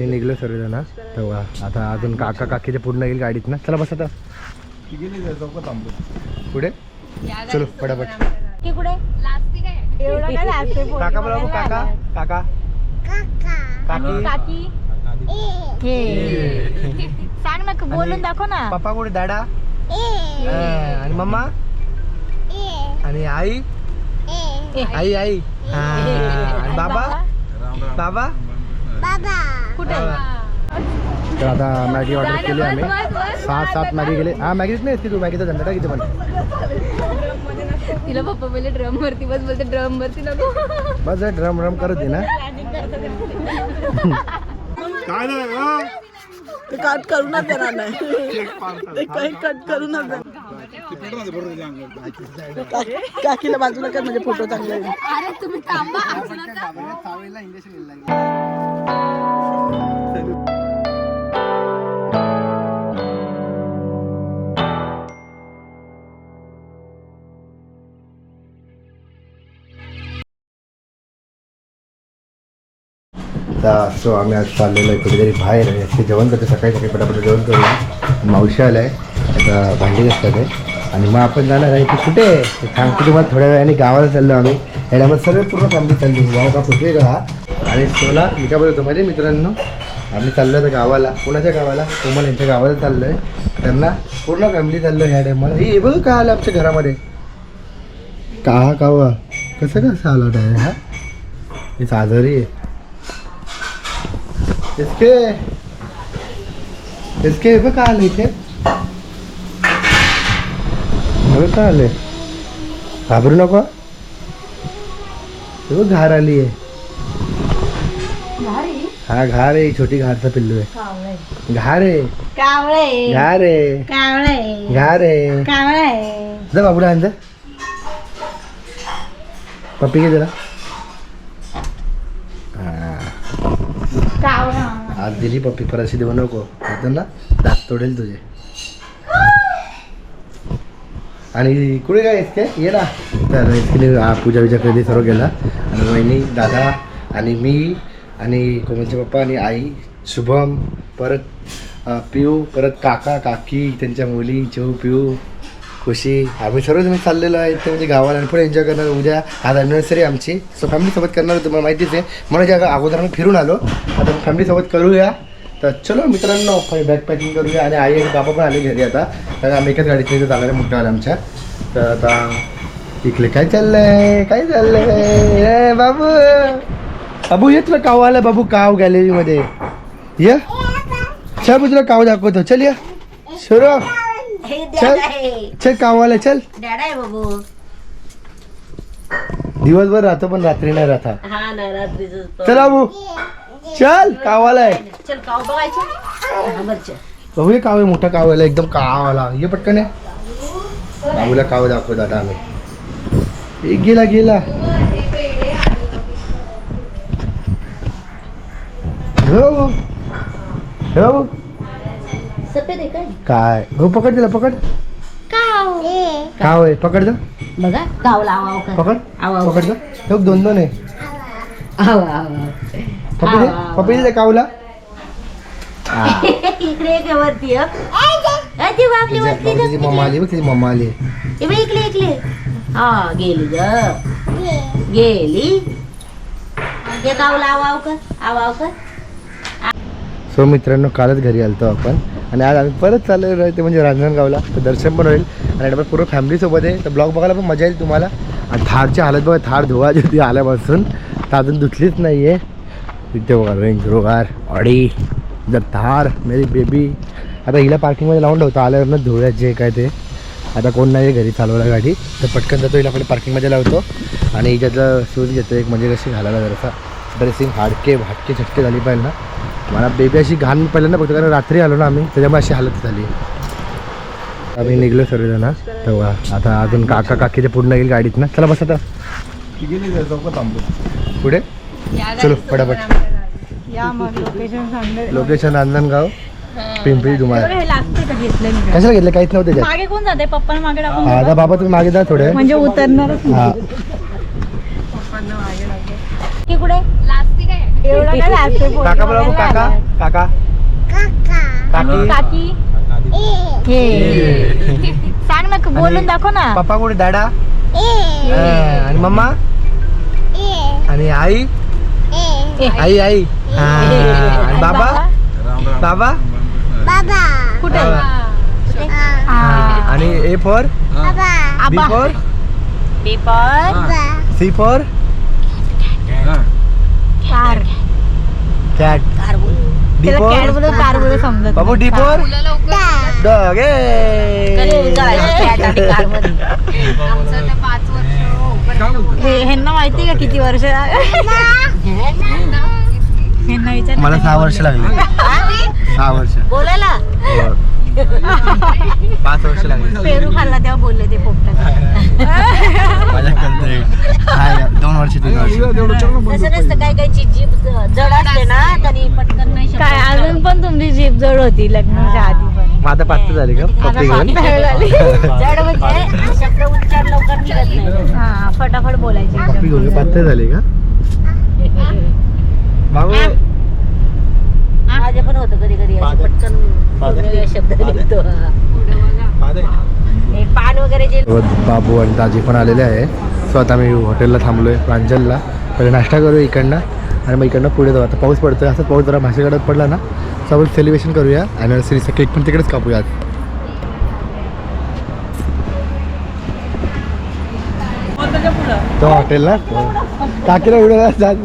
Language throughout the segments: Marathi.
मी निघलो सर्वजण. तेव्हा आता अजून काका काकीचे पूर्ण येईल गाडीत ना. चला बस आता. पुढे? चलो फटाफट. की कुठे एवढं काय लागते काका बोला काका काका. काकी. काकी. हे सांग ना बोलून दाखव ना. पप्पा कुठे? दाडा हा, आणि मम्मा? आणि आई? आई आई. हा, आणि बाबा? बाबा? तर आता मॅगी ऑर्डर केली आम्ही. सात सात मॅगी गेले. हा मॅगीच नाही असते तू मॅगीचा धंदा का किती पण? तिला पप्पा बोलले ड्रम वरती बस बोलते ड्रम वरती नको. बस ड्रम ड्रम करत ना. ते कट करू ना देणार नाही ते काही कट करू ना काकीला बाजूला कर म्हणजे फोटो चांगला. अरे तुम्ही थांबा सो आम्ही आज चाललेलो आहे कुठेतरी बाहेर. आहे ते जेवण करतो सकाळी सकाळी पटापट जेवण करूया मावशी आलाय आता भांडी असतात आहे. आणि मग आपण जाणार आहे की कुठे? ते सांगतो तुम्हाला थोड्या वेळाने गावाला चाललो आम्ही. याच्यामध्ये सगळे पूर्ण फॅमिली चालली. गाव का कुठे का आणि सोला मी काय बोलतो माझ्या मित्रांनो. आम्ही चाललो आहे गावाला. कोणाच्या गावाला? कोमल यांच्या गावाला चाललो आहे त्यांना पूर्ण फॅमिली चाललो ह्या टायमाला हे बघ का आलं आमच्या घरामध्ये. का कावा. कसं कसं आलं आहे हा? हे? साजरी आहे. इसके इसके बघ का आलं इथे? बघ का आले घाबरू नको. हे बघ घार आली आहे हा घार आहे छोटी घारचा पिल्लू आहे. घार आहे. कावळे. घार आहे. कावळे. घार आहे. कावळे. जा बाबूला आण पप्पी घे जरा. आज दिली पप्पी परत देऊ नको. आता ना दात तोडेल तुझे. आणि कुठे काय इतके ये ना. तर इतके पूजा विजा कधी सर्व गेला आणि वहिनी दादा आणि मी आणि कोमलचे पप्पा आणि आई शुभम परत पिऊ परत काका काकी त्यांच्या मुली चिऊ पिऊ खुशी आम्ही सर्वजण तुम्ही चाललेलो आहे ते म्हणजे गावाला आणि पुढे एन्जॉय करणार उद्या. आज अॅनिव्हर्सरी आमची. सो फॅमिलीसोबत करणार तुम्हाला माहितीच आहे. म्हणून ज्या अगोदर आम्ही फिरून आलो. आता फॅमिलीसोबत करूया. तर चलो मित्रांनो बॅग पॅकिंग करूया आणि आई आणि बाबा पण आले घरी आता. कारण आम्ही एकाच गाडीत तिथे चालणार आहे मोठ्या आमच्या. तर आता इकडे काय चाललंय? काय चाललंय? बाबू! बाबू ये तुला काव आलं? बाबू काव गॅलरीमध्ये ये. चल मी तुला काव दाखवतो. चल या. सुरू. चल. चल कावाला चल. डॅडाय बाबू. दिवसभर राहतो पण रात्री नाही राहता हा. चल बाबू. चल चल काव बघायचं. बाबू हे काव आहे मोठा काव आहे एकदम कावाला ये पटकन आहे बाबूला काव दाखवत आता आम्ही. एक गेला गेला. हो हो सफेद आहे काय? काय? हो पकड तिला पकड. काव. काव आहे पकड जा. बघा काव लावा का पकड. आव, आव. पकड जा. हो दोन दोन आहे. आव, आव. पपी दे आव, आव. कावला. हा. इकडे एक वरती हं. ए, ती बघ, आपली तिची वरती बाबू, तिची बघ. मम्मा आली बघ तिची मम्मा आली. ए, बघ, इकडे इकडे. हा गेली ग. गेली. हे काव लाव आव का आव आव का सो मित्रांनो कालच घरी आलतो आपण. आणि आज आम्ही परत चाललेलो राहते ते म्हणजे रांजणगावला. तर दर्शन पण होईल. आणि आपण पूर्ण फॅमिलीसोबत आहे. तर ब्लॉग बघायला पण मजा येईल तुम्हाला. आणि थारची हालत बघा थार धुवायची होती आल्यापासून. तर अजून धुतलीच नाही आहे तिथे बघा रेंज रोगार ऑडी जर थार मेरी बेबी आता हिला पार्किंगमध्ये लावून ठेवतो. आल्यावरनं धुळ्यात जे काय ते. आता कोण नाही आहे घरी चालवायला गाडी. तर पटकन जातो हिला आपण पार्किंगमध्ये लावतो. आणि हिच्यातलं शूज घेतो एक म्हणजे कशी घालायला जरासा. ड्रेसिंग हाडके हाटके झटके झाली पाहिजे ना. मला बेबी अशी घाण पहिल्यांदा बघतो कारण रात्री आलो ना आम्ही त्याच्यामुळे अशी हालत झाली. आम्ही निघलो सर्वजण तेव्हा आता अजून काका काकीचे पूर्ण येईल गाडीत ना. चला बस आता. पुढे? चलो फटाफट. लोकेशन रांजणगाव पिंपरी धुमाळ. कशाला घेतलं काहीच नव्हतं मागे कोण जाते पप्पा मागे आता बाबा तुम्ही मागे जा थोडे. म्हणजे कुठे? काय एवढं काय काका बोला काका. काका. काकी. काकी. हे सांग ना बोलून दाखव ना. पप्पा कुठे दाडा हा, आणि मम्मा? आणि आई? आई आई. हा, आणि बाबा? बाबा? कुठे? हा, आणि A for? B for? Paper C for? Car. Cat D त्याला कॅट फॉर बोलत कार बोलत समजत बाबू डी नाही. फॉर डॉग कधी जायचं cat आणि car मध्ये? हे ह्यांना माहिती का किती वर्ष? ह्यांना विचार मला सहा वर्ष लागले. सहा वर्ष. बोलायला? हो. पाच वर्ष लागले. पेरू खाल्ला तेव्हा बोलले ते पोपटात. माझ्या काय दोन वर्ष तीन वर्ष. तसं नसतं काय कायची जीभ ज- जड असते ना तरी पटकन नाही काय अजून पण तुमची जीभ जड होती लग्नाच्या आधी आता पाच झाली. का पप्पी घेऊन जड म्हणजे शब्द उच्चार लवकर निघत नाही. हा फटाफट बोलायची. पप्पी घेऊन का पाच झाली का? बाबू. माझे पण होतं कधी कधी असं पटकन शब्द निघतो. हे. पान वगैरे जे बाबू आणि दाजी पण आलेले आहे. सो आता मी हॉटेलला थांबलोय प्रांजलला. पहिले नाश्ता करूया इकडनं. आणि मग इकडनं पुढे जाऊ. आता पाऊस पडतोय. असं पाऊस जरा भाषेकडे पडला ना सोबत सेलिब्रेशन करूया. अॅनिव्हर्सरीचा केक पण तिकडेच कापूया आज तो हॉटेल ना काकीला व्हिडिओ जात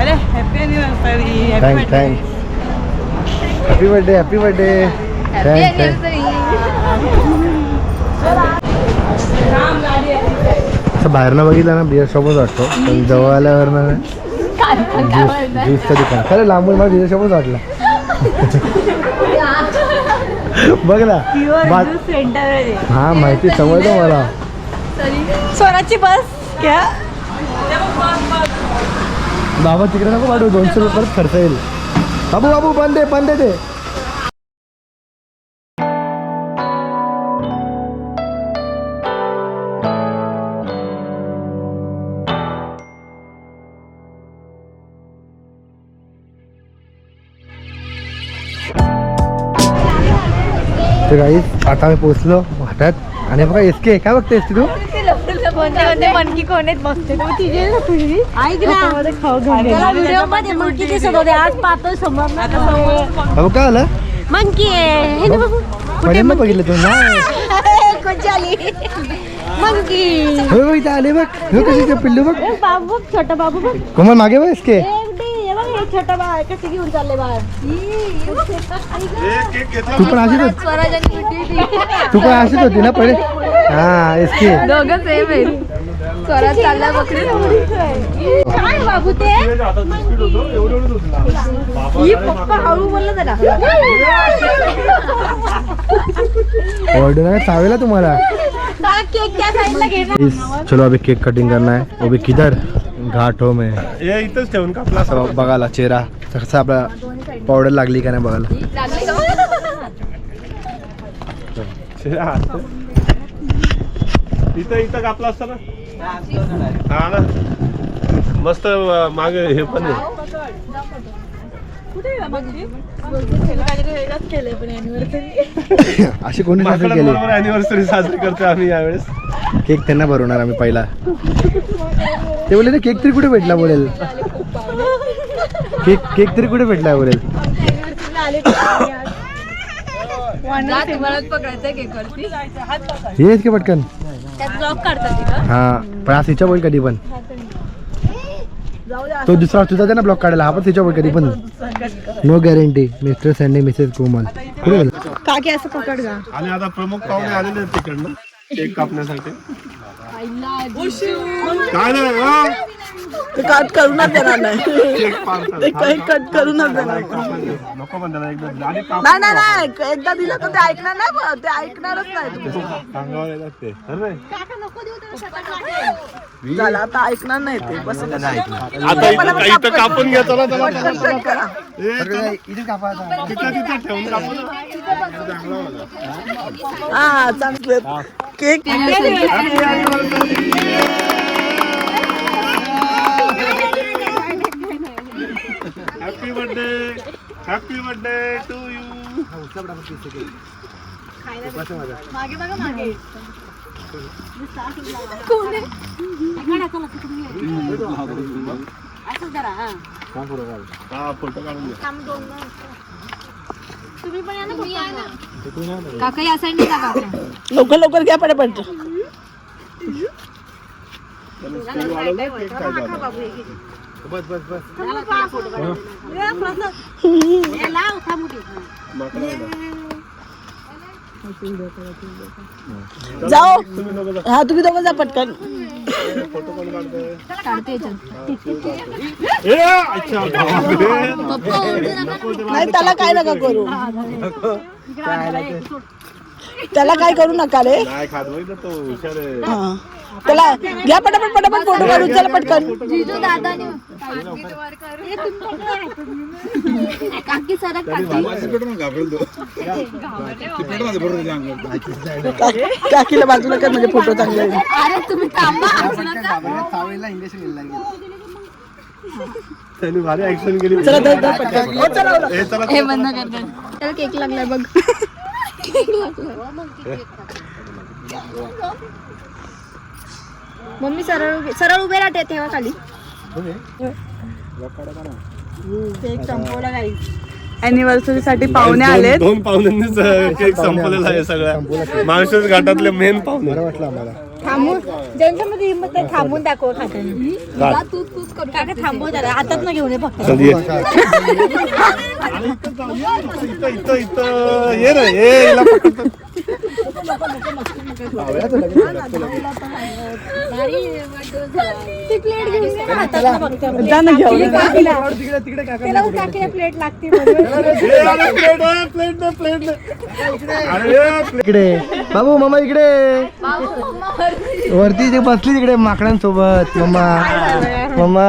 अरे happy birthday happy birthday thanks thanks असं बाहेरनं बघितलं ना बिअर शॉपच वाटतो पण जवळ आल्यावर ना ज्यूस ज्यूसचं दुकान खरं लांबून मला बिअर शॉपच वाटला बघ ना बा- हा माहिती समजलं मला. स्वराची बस क्या बाबा तिकडे नको पाठवू दोनशे रुपये परत खर्च येईल. बाबू बाबू बंद आहे बंद आहे ते. आता मी पोचलो वाटत आणि बघा एस के काय बघते एस तू? कोणते कोणते मनकी कोण आहेत? बसते तू तिचे ना तुझी ऐक ना. त्याच्यामध्ये खाऊ घेऊन त्याला गेली. व्हिडिओमध्ये मंकी काय आलं हे पहिल्यांदा बघितलं तू कोणची आली? मंकी हो बघ इथं आले बघ. कशी ते पिल्लू बघ. बाबू छोटा बाबू बघ. कोमल मागे बघ इसके हे छोटा बाळ कसं घेऊन चालले बाळ. तू पण अशीच होती तू पण अशीच होती ना पहिले. हा इसके दोघं सेम आहेत. स्वरात चालला बकरी. काय बाबू ते? ही पप्पा हळू बोलला जरा. ऑर्डर चावेला केक त्या साईडला इस चलो अभी केक कटिंग करना है. वो भी किधर? घाटो में। हे इथंच ठेवून कापला असं बघायला चेहरा. कसा आपला पावडर लागली का नाही बघायला? इथं इथं कापला असता ना? हा ना. मस्त मागे हे पण आहे. अशी कोणी अॅनिव्हर्सरी साजरी करतोय आम्ही यावेळेस. केक त्यांना भरवणार आम्ही पहिला. ते बोले ना केक तरी कुठे भेटला बोलेल? केक केक तरी कुठे भेटला बोलेल? पकडायचं केक वरती येस की पटकन? हा पण आज तिच्या बोल कधी पण. तो दुसरा तुझा ना ब्लॉक काढायला. हा पण तिच्या बोल कधी पण. No guarantee mister Sandy mrs Komal कुठे? काकी असं पकड गा. आणि आता प्रमुख पाहुणे आलेले तिकडनं. केक कापण्यासाठी. काय नाही हो. ते कट करूनच देणार नाही. पार्सल ते काही कट करूनच देणार नाही. नको पण त्याला एकदा आणि काप नाही नाही नाही. एकदा दिलं तर ते ऐकणार नाही बा. ते ऐकणारच नाही तुमचं. सांगावं येतात ते. अरे झालं आता ऐकणार नाही ते. बस आता इथं इथं कापून कट करा. ए, तिथं तिथं ठेवून कापू ना. हा चांगलं. Cake happy birthday happy birthday to you मागे बघा मागे. असं जरा हा. फोटो काढून तुम्ही पण या ना काका या साईडने जा काका. लवकर लवकर घ्या पटापट. बस बस बस. लाव थांबू माकडं वाढव. जाओ. हा तुम्ही दोघं जा पटकन. नाही त्याला काय नका करू. त्याला काय करू नका रे. नाही खात बघितलं तो हुशार आहे. हा. त्याला घ्या पटापट पटापट फोटो काढून चला पटकन. जिजू दादाने काकी सरक काकी. काकीला बाजूला कर म्हणजे फोटो चांगले येईल. अरे तुम्ही थांबा त्यांनी भारी ऍक्शन केली. चला धर धर पटकन. हो, चला चला. हे चला हे बंद त्याला केक लागलाय बघ. केक लागलाय. मम्मी सरळ उभी- सरळ उभे राहते तेव्हा खाली. केक संपवला काही अॅनिव्हर्सरी साठी पाहुणे आलेत. दोन पाहुण्यांनीच केक संपलेला आहे सगळ्या माळशेज घाटातले मेन पाहुणे. वाटलं आम्हाला. थांबून ज्यांच्यामध्ये हिंमत आहे थांबून दाखव खाताना तूच तूच करू काका थांबव जरा. हातात ना घेऊन ये फक्त. चल ये. इथं इथं इथं. ये रे ये याला पकडतो. ती प्लेट घेऊन ये ना फक्त काकीला काकीला प्लेट लागते म्हणून. इकडे. बाबू मम्मा इकडे. वरती ते बसली तिकडे माकडांसोबत. मम्मा मम्मा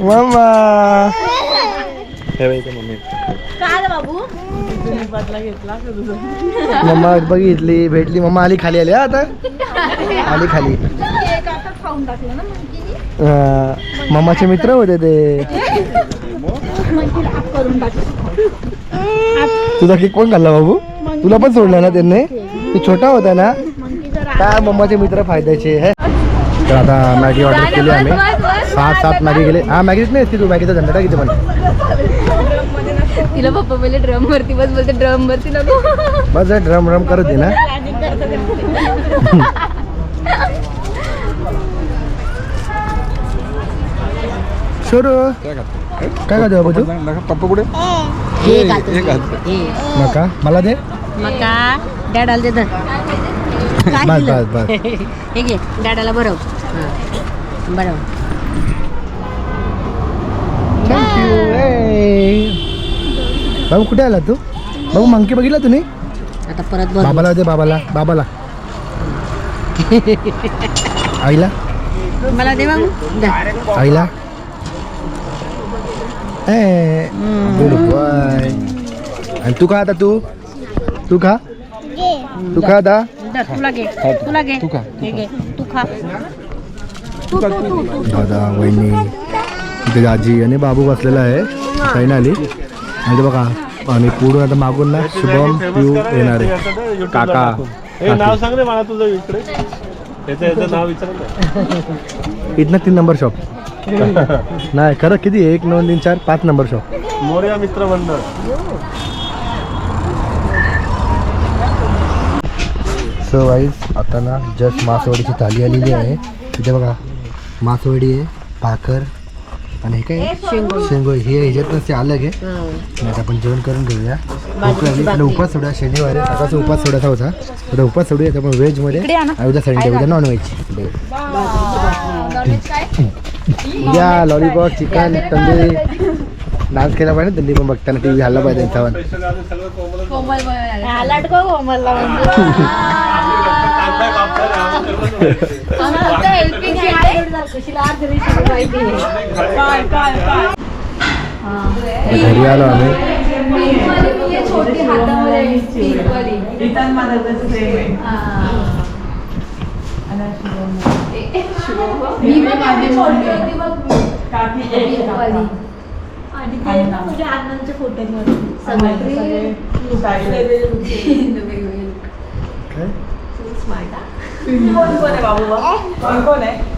मम्मा हे इथे मम्मी मम्मा बघितली भेटली. मम्मा आली खाली आली आता? आली खाली. मम्माचे मित्र होते ते. तुझा केक कोण खाल्ला बाबू? तुला पण सोडला ना त्यांनी? तू छोटा होता ना? काय मम्माचे मित्र फायद्याचे हे? तर आता मॅगी ऑर्डर केली आम्ही. सात सात मॅगी गेले हा मॅगीच नाही तू मॅगीचा झंडा किती पण. तिला पप्पा बोलले ड्रम वरती बस बोलते ड्रम वरती नको. बस ड्रम ड्रम करत दे ना. शोरू काय खातो बाबू तू? हे खातो. हे मका मला दे. मका डॅडाला दे बस? बस बस. हे घे डॅडाला बरव हा. बरव थँक्यू बाबू कुठे आला तू? बाबू मंकी बघितला तुम्ही? आता परत बघ. बाबाला दे बाबाला. बाबाला. आईला? मला दे बाबू. आईला? Good boy. आणि तू खा आता तू? तू खा. तू खा आता. धर, तुला घे. तुला घे. तू खा हे घे तू खा. दादा वहिनी. इथे आजी आणि बाबू बसलेला आहे. काही आली आणि ते बघा आणि पुढून आता मागून ना शुभम पिऊ येणार आहे. काका हे नाव सांग रे मला तुझं इकडे. नाव विचार. इथनं तीन नंबर शॉप नाही खरं किती? एक दोन तीन चार पाच नंबर शॉप मोर्या मित्र मंडळ. सो वाईज आता ना जस्ट मासवडीची थाली आलेली आहे. तिथे बघा मासवडी आहे भाकर आणि हे काय? शेंगोळी. हे ह्याच्यात नसते अलग आहे. आता आपण जेवण करून घेऊया. आणि उपास सोडा शनिवार आहे सकाळचा उपास सोडायचा होता. आता उपास सोडूया आपण व्हेजमध्ये. उद्या संडे उद्या नॉन व्हेज उद्या लॉलीपॉप चिकन तंदुरी. डान्स केला पाहिजे त्यांनी पण बघताना टी व्ही हल्ला पाहिजे त्यांचा घरी आलो आम्ही. छोटी हातामध्ये मी पण माझी छोटी होती बघ आणि ते ना म्हणजे अण्णांच्या फोटोमध्ये सगळे काय कोण कोण आहे बाबू कोण कोण आहे?